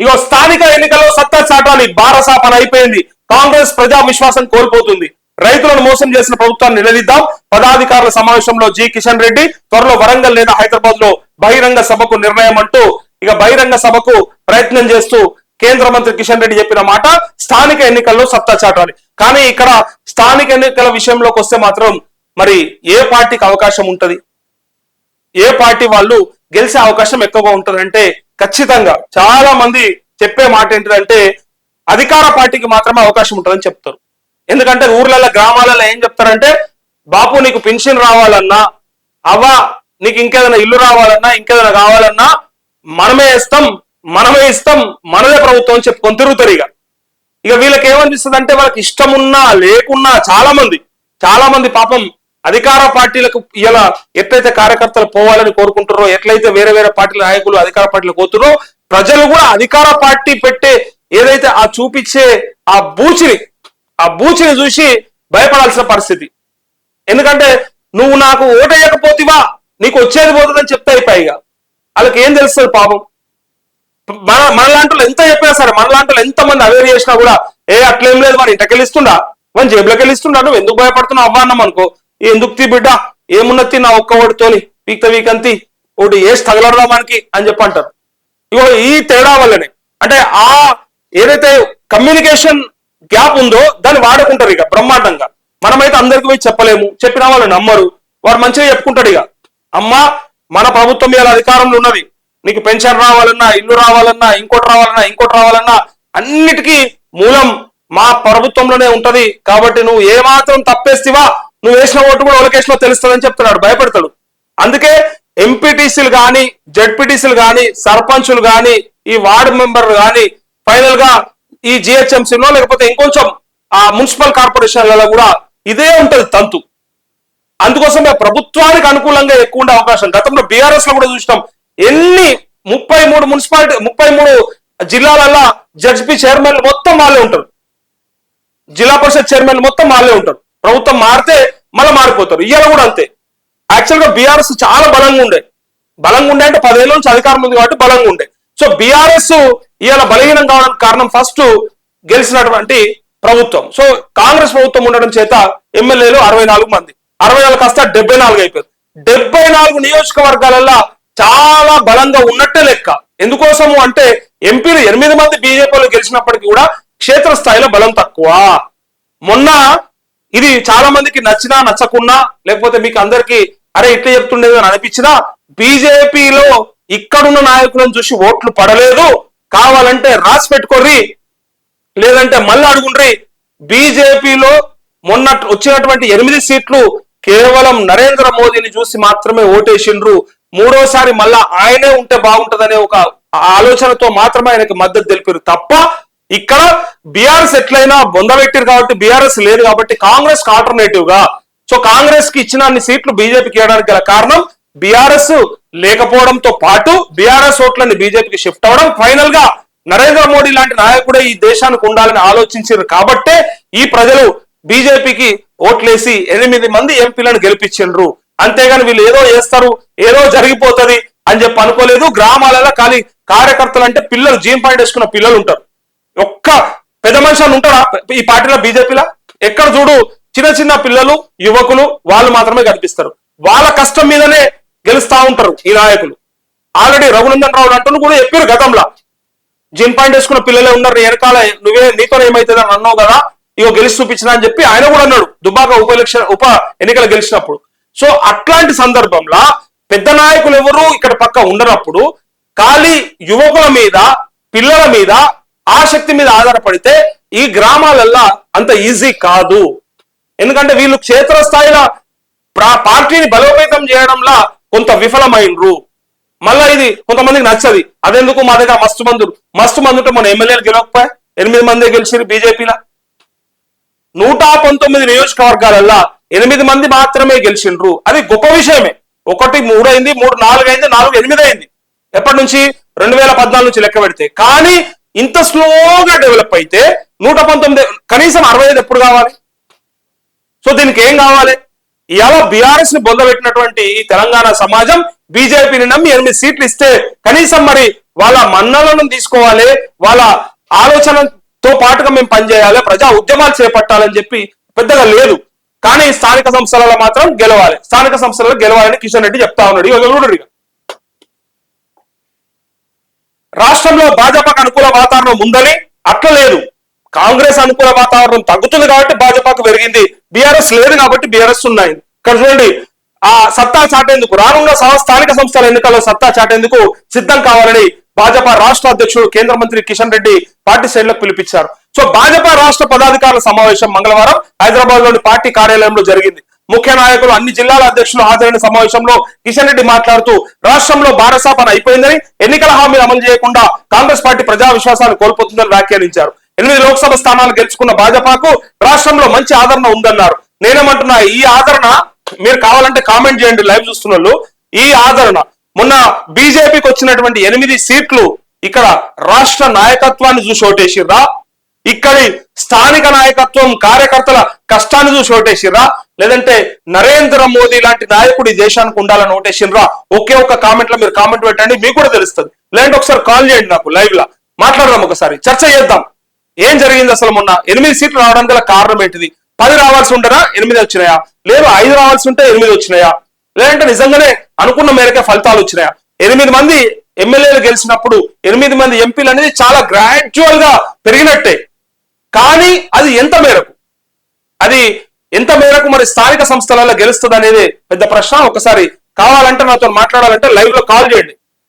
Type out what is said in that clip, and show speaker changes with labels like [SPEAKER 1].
[SPEAKER 1] ఇగో స్థానిక ఎన్నికల్లో సత్తా చాటాలి బారసా పని అయిపోయింది. కాంగ్రెస్ ప్రజా విశ్వాసం కోల్పోతుంది. రైతులను మోసం చేసిన ప్రభుత్వాన్ని నిలదీద్దాం. పదాధికారుల సమావేశంలో జి కిషన్ రెడ్డి త్వరలో వరంగల్ లేదా హైదరాబాద్లో బహిరంగ సభకు నిర్ణయం అంటూ ఇక బహిరంగ సభకు ప్రయత్నం చేస్తూ కేంద్ర మంత్రి కిషన్ రెడ్డి చెప్పిన మాట స్థానిక ఎన్నికల్లో సత్తా చాటాలి. కానీ ఇక్కడ స్థానిక ఎన్నికల విషయంలోకి వస్తే మాత్రం మరి ఏ పార్టీకి అవకాశం ఉంటది? ఏ పార్టీ వాళ్ళు గెలిచే అవకాశం ఎక్కువగా ఉంటుందంటే ఖచ్చితంగా చాలా మంది చెప్పే మాట ఏంటిదంటే అధికార పార్టీకి మాత్రమే అవకాశం ఉంటుందని చెప్తారు. ఎందుకంటే ఊర్లలో గ్రామాలలో ఏం చెప్తారంటే బాపు నీకు పెన్షన్ రావాలన్నా అవ్వ నీకు ఇంకేదైనా ఇల్లు రావాలన్నా ఇంకేదైనా కావాలన్నా మనమే ఇస్తాం మనమే ఇస్తాం మనదే ప్రభుత్వం అని చెప్పుకొని తిరుగుతారు ఇక. ఇక వీళ్ళకి ఏమనిపిస్తుంది అంటే వాళ్ళకి ఇష్టం ఉన్నా లేకున్నా చాలా మంది చాలా మంది పాపం అధికార పార్టీలకు ఇలా ఎట్లయితే కార్యకర్తలు పోవాలని కోరుకుంటారో ఎట్లయితే వేరే వేరే పార్టీల నాయకులు అధికార పార్టీలు పోతున్నారో ప్రజలు కూడా అధికార పార్టీ పెట్టే ఏదైతే ఆ చూపించే ఆ బూచిని ఆ బూచిని చూసి భయపడాల్సిన పరిస్థితి. ఎందుకంటే నువ్వు నాకు ఓటేయకపోతివా నీకు వచ్చేది పోతుందని చెప్తే పైగా వాళ్ళకి ఏం తెలుస్తుంది పాపం? మన మనలాంటి ఎంత చెప్పినా సరే మనలాంటి ఎంత మంది అవేర్ చేసినా కూడా ఏ అట్లేం లేదు వాడు ఇంటకెళ్ళి ఇస్తుండా వాడి జేబులోకి ఇస్తుండా నువ్వు ఎందుకు భయపడుతున్నావు? అవ్వా అన్నాం అనుకో. ఎందుకు తీ బిడ్డ? ఏమున్నది నా ఒక్క ఓడితోని వీక్త వీకంతి. ఒకటి ఏ తగలడదా మనకి అని చెప్పి అంటారు. ఇగో ఈ తేడా వల్లనే. అంటే ఆ ఏదైతే కమ్యూనికేషన్ గ్యాప్ ఉందో దాన్ని వాడుకుంటారు ఇక బ్రహ్మాండంగా. మనమైతే అందరికి పోయి చెప్పలేము. చెప్పిన వాళ్ళు నమ్మరు. వాడు మంచిగా చెప్పుకుంటాడు ఇక. అమ్మా మన ప్రభుత్వం ఇలా అధికారంలో ఉన్నది. నీకు పెన్షన్ రావాలన్నా ఇల్లు రావాలన్నా ఇంకోటి రావాలన్నా ఇంకోటి రావాలన్నా అన్నిటికీ మూలం మా ప్రభుత్వంలోనే ఉంటది. కాబట్టి నువ్వు ఏమాత్రం తప్పేస్తివా? నువ్వు వేసిన ఓటు కూడా ఒలకేషన్లో తెలుస్తుందని చెప్తున్నాడు భయపడతాడు. అందుకే ఎంపీటీసీలు కానీ జడ్పీటీసీలు కానీ సర్పంచులు కానీ ఈ వార్డు మెంబర్ కానీ ఫైనల్గా ఈ జిహెచ్ఎంసీలో లేకపోతే ఇంకొంచెం ఆ మున్సిపల్ కార్పొరేషన్లలో కూడా ఇదే ఉంటది తంతు. అందుకోసమే ప్రభుత్వానికి అనుకూలంగా ఎక్కువ ఉండే అవకాశం. గతంలో బీఆర్ఎస్లో కూడా చూసినాం ఎన్ని ముప్పై మూడు మున్సిపాలిటీ ముప్పై మూడు జిల్లాలల్లో జడ్పీ చైర్మన్ మొత్తం వాళ్ళే ఉంటారు. జిల్లా పరిషత్ చైర్మన్ మొత్తం వాళ్ళే ఉంటారు. ప్రభుత్వం మారితే మళ్ళీ మారిపోతారు. ఇవాళ కూడా అంతే. యాక్చువల్గా బీఆర్ఎస్ చాలా బలంగా ఉండే. బలంగా ఉండే అంటే పదేళ్ళ నుంచి అధికారం ఉంది కాబట్టి బలంగా ఉండే. సో బీఆర్ఎస్ ఇవాళ బలహీనం కావడానికి కారణం ఫస్ట్ గెలిచినటువంటి ప్రభుత్వం. సో కాంగ్రెస్ ప్రభుత్వం ఉండడం చేత ఎమ్మెల్యేలు అరవై నాలుగు మంది. అరవై నాలుగు కాస్త డెబ్బై నాలుగు అయిపోయింది డెబ్బై నాలుగు నియోజకవర్గాలలో చాలా బలంగా ఉన్నట్టే లెక్క. ఎందుకోసము అంటే ఎంపీలు ఎనిమిది మంది బీజేపీలో గెలిచినప్పటికీ కూడా క్షేత్రస్థాయిలో బలం తక్కువ. మొన్న ఇది చాలా మందికి నచ్చినా నచ్చకున్నా లేకపోతే మీకు అందరికి అరే ఇట్లా చెప్తుండేది అని అనిపించినా బీజేపీలో ఇక్కడున్న నాయకులను చూసి ఓట్లు పడలేదు. కావాలంటే రాసి పెట్టుకోర్రి లేదంటే మళ్ళీ అడుగుండ్రి. బీజేపీలో మొన్న వచ్చినటువంటి ఎనిమిది సీట్లు కేవలం నరేంద్ర మోదీని చూసి మాత్రమే ఓటేసిండ్రు. మూడోసారి మళ్ళా ఆయనే ఉంటే బాగుంటదనే ఒక ఆలోచనతో మాత్రమే ఆయనకి మద్దతు తెలిపారు తప్ప ఇక్కడ బీఆర్ఎస్ ఎట్లయినా బొందబెట్టారు కాబట్టి బీఆర్ఎస్ లేదు కాబట్టి కాంగ్రెస్కి ఆల్టర్నేటివ్గా. సో కాంగ్రెస్కి ఇచ్చిన అన్ని సీట్లు బీజేపీకి ఇవ్వడానికి గల కారణం బీఆర్ఎస్ లేకపోవడంతో పాటు బీఆర్ఎస్ ఓట్లని బీజేపీకి షిఫ్ట్ అవడం ఫైనల్గా నరేంద్ర మోడీ లాంటి నాయకుడే ఈ దేశానికి ఉండాలని ఆలోచించారు కాబట్టే ఈ ప్రజలు బీజేపీకి ఓట్లేసి ఎనిమిది మంది ఎంపీలను గెలిపించారు అంతేగాని వీళ్ళు ఏదో చేస్తారు ఏదో జరిగిపోతది అని చెప్పి అనుకోలేదు. గ్రామాలలో ఖాళీ కార్యకర్తలు అంటే పిల్లలు జీన్ పాయింట్ వేసుకున్న పిల్లలు ఉంటారు. ఒక్క పెద్ద మనిషి ఉంటాడా? ఉంటారా ఈ పార్టీలో బీజేపీలో? ఎక్కడ చూడు చిన్న చిన్న పిల్లలు యువకులు వాళ్ళు మాత్రమే కనిపిస్తారు. వాళ్ళ కష్టం మీదనే గెలుస్తా ఉంటారు ఈ నాయకులు. ఆల్రెడీ రఘునందన్ రావు అంటూ కూడా చెప్పారు గతంలో. జిన్ పాయింట్ వేసుకున్న పిల్లలే ఉన్నారు వెనకాల నువ్వే నీతో ఏమైతుంది అని అన్నావు కదా ఇగో గెలిచి చూపించిన అని చెప్పి ఆయన కూడా అన్నాడు దుబాక ఉప ఎలక్షన్ ఉప ఎన్నికలు గెలిచినప్పుడు. సో అట్లాంటి సందర్భంలో పెద్ద నాయకులు ఎవరు ఇక్కడ పక్క ఉండనప్పుడు ఖాళీ యువకుల మీద పిల్లల మీద ఆ శక్తి మీద ఆధారపడితే ఈ గ్రామాలల్లా అంత ఈజీ కాదు. ఎందుకంటే వీళ్ళు క్షేత్రస్థాయిలో పార్టీని బలోపేతం చేయడంలో కొంత విఫలమైనరు మళ్ళా ఇది కొంతమందికి నచ్చది. అదెందుకు మా దగ్గర మస్తు మందులు? మస్తు మందుంటే మన ఎమ్మెల్యేలు గెలవకపోయా ఎనిమిది మంది గెలిచిరు బీజేపీలో. నూట పంతొమ్మిది నియోజకవర్గాలల్లా ఎనిమిది మంది మాత్రమే గెలిచిండ్రు అది గొప్ప విషయమే. ఒకటి మూడు అయింది మూడు నాలుగు అయింది నాలుగు ఎనిమిది అయింది ఎప్పటి నుంచి? రెండు వేల పద్నాలుగు నుంచి లెక్క పెడితే. కానీ ఇంత స్లోగా డెవలప్ అయితే నూట పంతొమ్మిది కనీసం అరవై ఐదు ఎప్పుడు కావాలి? సో దీనికి ఏం కావాలి? ఇవాళ బీఆర్ఎస్ని బొందబెట్టినటువంటి ఈ తెలంగాణ సమాజం బీజేపీని నమ్మి ఎనిమిది సీట్లు ఇస్తే కనీసం మరి వాళ్ళ మన్నలను తీసుకోవాలి వాళ్ళ ఆలోచనతో పాటుగా మేము పనిచేయాలి ప్రజా ఉద్యమాలు చేపట్టాలని చెప్పి పెద్దగా లేదు. కానీ స్థానిక సంస్థలలో మాత్రం గెలవాలి. స్థానిక సంస్థలలో గెలవాలని కిషన్ రెడ్డి చెప్తా ఉన్నాడు ఇక. రాష్ట్రంలో భాజపాకు అనుకూల వాతావరణం ఉందని అట్లా లేదు. కాంగ్రెస్ అనుకూల వాతావరణం తగ్గుతుంది కాబట్టి భాజపాకు పెరిగింది. బీఆర్ఎస్ లేదు కాబట్టి బీఆర్ఎస్ ఉన్నాయి. ఇక్కడ చూడండి ఆ సత్తా చాటేందుకు రానున్న స్థానిక సంస్థల ఎన్నికల్లో సత్తా చాటేందుకు సిద్ధం కావాలని భాజపా రాష్ట్ర అధ్యక్షుడు కేంద్ర మంత్రి కిషన్ రెడ్డి పార్టీ శ్రేణులకు పిలిపించారు. సో భాజపా రాష్ట్ర పదాధికారుల సమావేశం మంగళవారం హైదరాబాద్లోని పార్టీ కార్యాలయంలో జరిగింది. ముఖ్య నాయకులు అన్ని జిల్లాల అధ్యక్షులు హాజరైన సమావేశంలో కిషన్ రెడ్డి మాట్లాడుతూ రాష్ట్రంలో భారసాపన అయిపోయిందని ఎన్నికల హామీలు అమలు చేయకుండా కాంగ్రెస్ పార్టీ ప్రజా విశ్వాసాన్ని కోల్పోతుందని వ్యాఖ్యానించారు. ఎనిమిది లోక్సభ స్థానాలు గెలుచుకున్న భాజపాకు రాష్ట్రంలో మంచి ఆదరణ ఉందన్నారు. నేనేమంటున్నా ఈ ఆదరణ మీరు కావాలంటే కామెంట్ చేయండి లైవ్ చూస్తున్న ఈ ఆదరణ మొన్న బీజేపీకి వచ్చినటువంటి ఎనిమిది సీట్లు ఇక్కడ రాష్ట్ర నాయకత్వాన్ని చూసి ఓటేసిర్రా? ఇక్కడి స్థానిక నాయకత్వం కార్యకర్తల కష్టాన్ని చూసి ఓటేసిర్రా? లేదంటే నరేంద్ర మోదీ లాంటి నాయకుడు ఈ దేశానికి ఉండాలని ఓటేసిర్రా? ఒకే ఒక కామెంట్లో మీరు కామెంట్ పెట్టండి మీకు కూడా తెలుస్తుంది. లేదంటే ఒకసారి కాల్ చేయండి నాకు లైవ్ లా మాట్లాడదాం ఒకసారి. చర్చ చేద్దాం. ఏం జరిగింది అసలు మొన్న? ఎనిమిది సీట్లు రావడం గల కారణం ఏంటిది? పది రావాల్సి ఉండరా ఎనిమిది వచ్చినాయా? లేదు ఐదు రావాల్సి ఉంటే ఎనిమిది వచ్చినాయా? లేదంటే నిజంగానే అనుకున్న మేరకే ఫలితాలు వచ్చినాయా? ఎనిమిది మంది ఎమ్మెల్యేలు గెలిచినప్పుడు ఎనిమిది మంది ఎంపీలు అనేది చాలా గ్రాడ్యువల్గా పెరిగినట్టే. కానీ అది ఎంత మేరకు? అది ఎంత మేరకు మరి స్థానిక సంస్థలలో గెలుస్తుంది అనేది పెద్ద ప్రశ్న. ఒకసారి కావాలంటే నాతో మాట్లాడాలంటే లైవ్లో కాల్ చేయండి.